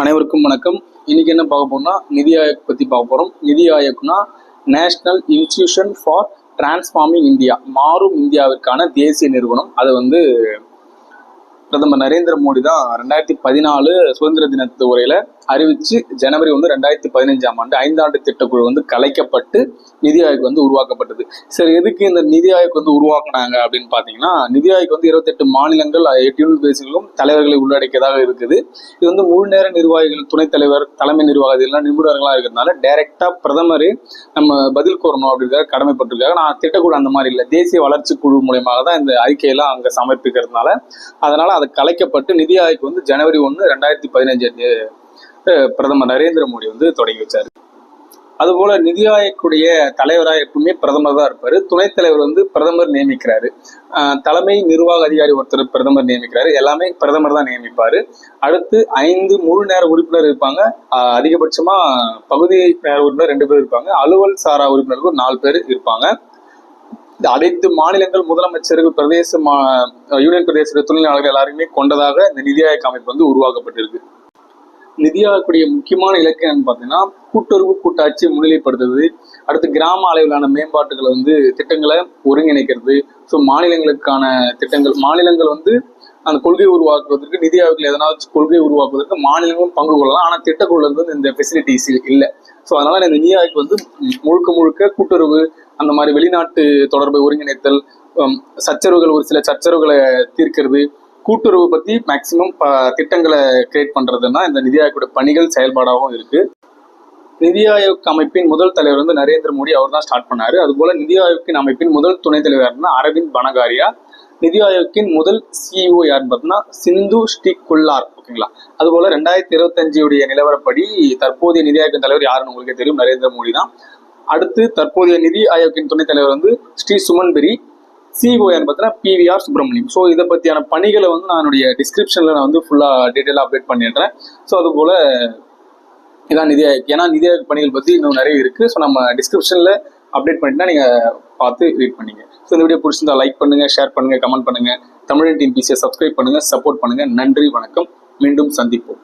அனைவருக்கும் வணக்கம். இன்னைக்கு என்ன பார்க்க போறோம்னா நிதி ஆயோக் பத்தி பார்க்க போறோம். நிதி ஆயோக்னா national institution for transforming India மாறும் இந்தியாவிற்கான தேசிய நிறுவனம். அது வந்து பிரதமர் நரேந்திர மோடி தான் ரெண்டாயிரத்தி பதினாலு சுதந்திர தினத்து உரையில அறிவிச்சு ஜனவரி வந்து ரெண்டாயிரத்தி பதினஞ்சாம் ஆண்டு ஐந்தாண்டு திட்டக்குழு வந்து கலைக்கப்பட்டு நிதி ஆயோக் வந்து உருவாக்கப்பட்டது. சரி எதுக்கு இந்த நிதி ஆயோக் வந்து உருவாக்குனாங்க அப்படின்னு பாத்தீங்கன்னா நிதி ஆயோக் வந்து இருபத்தெட்டு மாநிலங்கள் எட்டு யூனிட் பேசிகளும் தலைவர்களை உள்ளடக்கியதாக இருக்குது. இது வந்து முழு நேர நிர்வாகிகள் துணைத் தலைவர் தலைமை நிர்வாகி எல்லாம் நிபுணர்களாக இருக்கிறதுனால டைரக்டா பிரதமரே நம்ம பதில் கோரணும் அப்படிங்கிற கடமைப்பட்டிருக்காங்க. நான் திட்டக்குழு அந்த மாதிரி இல்லை. தேசிய வளர்ச்சி குழு மூலியமாக தான் இந்த அறிக்கையெல்லாம் அங்க சமர்ப்பிக்கிறதுனால அதனால அது கலைக்கப்பட்டு நிதி ஆயோக் வந்து ஜனவரி ஒன்று ரெண்டாயிரத்தி பதினஞ்சு பிரதமர் நரேந்திர மோடி வந்து தொடங்கி வச்சார். அதுபோல நிதி ஆயோக்குடைய தலைவராக எப்பவுமே பிரதமர் தான் இருப்பார். துணைத் தலைவர் வந்து பிரதமர் நியமிக்கிறாரு. தலைமை நிர்வாக அதிகாரி ஒருத்தர் பிரதமர் நியமிக்கிறாரு. எல்லாமே பிரதமர் தான் நியமிப்பார். அடுத்து ஐந்து முழு நேர உறுப்பினர் இருப்பாங்க. அதிகபட்சமாக அதிகபட்சமா பகுதி நேர உறுப்பினர் ரெண்டு பேர் இருப்பாங்க. அலுவல் சாரா உறுப்பினர்கள் ஒரு நாலு பேர் இருப்பாங்க. இந்த அனைத்து மாநிலங்கள் முதலமைச்சர்கள் பிரதேச மா யூனியன் பிரதேச துணையாளர்கள் எல்லாருமே கொண்டதாக இந்த நிதி ஆயோக் அமைப்பு வந்து உருவாக்கப்பட்டிருக்கு. நிதியாகக்கூடிய முக்கியமான இலக்கு என்னன்னு பார்த்தீங்கன்னா கூட்டுறவு கூட்டாட்சி முன்னிலைப்படுத்துறது அடுத்து கிராம அளவிலான மேம்பாட்டுகளை வந்து திட்டங்களை ஒருங்கிணைக்கிறது. ஸோ மாநிலங்களுக்கான திட்டங்கள் மாநிலங்கள் வந்து அந்த கொள்கை உருவாக்குவதற்கு நிதி ஆயோக்கில் எதனாச்சும் கொள்கை உருவாக்குவதற்கு மாநிலங்களும் பங்கு கொள்ளலாம். ஆனால் திட்டக்குழுல வந்து இந்த ஃபெசிலிட்டிஸ் இல்லை. ஸோ அதனால இந்த நிதி ஆயோக் வந்து முழுக்க முழுக்க கூட்டுறவு அந்த மாதிரி வெளிநாட்டு தொடர்பை ஒருங்கிணைத்தல் சச்சரவுகள் ஒரு சில சச்சரவுகளை தீர்க்கிறது. கூட்டுறவு பத்தி மேக்சிமம் திட்டங்களை கிரியேட் பண்றதுன்னா இந்த நிதி ஆயோக்கோட பணிகள் செயல்பாடாகவும் இருக்கு. நிதி ஆயோக் அமைப்பின் முதல் தலைவர் வந்து நரேந்திர மோடி அவர் தான் ஸ்டார்ட் பண்ணாரு. அதுபோல நிதி ஆயோக்கின் அமைப்பின் முதல் துணைத் தலைவர் யாருன்னா அரவிந்த் பனகாரியா. நிதி ஆயோக்கின் முதல் சிஇஓ யாருன்னு பார்த்தீங்கன்னா சிந்து ஸ்ரீ குல்லார் ஓகேங்களா? அதுபோல ரெண்டாயிரத்தி இருபத்தஞ்சு உடைய நிலவரப்படி தற்போதைய நிதி ஆயோக்கின் தலைவர் யாருன்னு உங்களுக்கே தெரியும் நரேந்திர மோடி தான். அடுத்து தற்போதைய நிதி ஆயோக்கின் துணைத் தலைவர் வந்து ஸ்ரீ சுமன் பெரி சிஓ பார்த்தீங்கன்னா பிவிஆர் சுப்பிரமணியம் ஸோ இதை பற்றியான பணிகளை வந்து நான் என்னுடைய டிஸ்கிரிப்ஷனில் நான் வந்து ஃபுல்லாக டீட்டெயிலாக அப்டேட் பண்ணிடுறேன். ஸோ அதுபோல் இதான் நிதி ஆயோக் ஏன்னா நிதி ஆயோக் பணிகள் பற்றி இன்னும் நிறைய இருக்குது ஸோ நம்ம டிஸ்கிரிப்ஷனில் அப்டேட் பண்ணிட்டுனா நீங்கள் பார்த்து ரீட் பண்ணீங்க. ஸோ இந்த வீடியோ பிடிச்சிருந்தா லைக் பண்ணுங்கள் ஷேர் பண்ணுங்கள் கமெண்ட் பண்ணுங்கள் தமிழன் டிஎன்பிசியை சப்ஸ்கிரைப் பண்ணுங்கள் சப்போர்ட் பண்ணுங்கள் நன்றி வணக்கம். மீண்டும் சந்திப்போம்.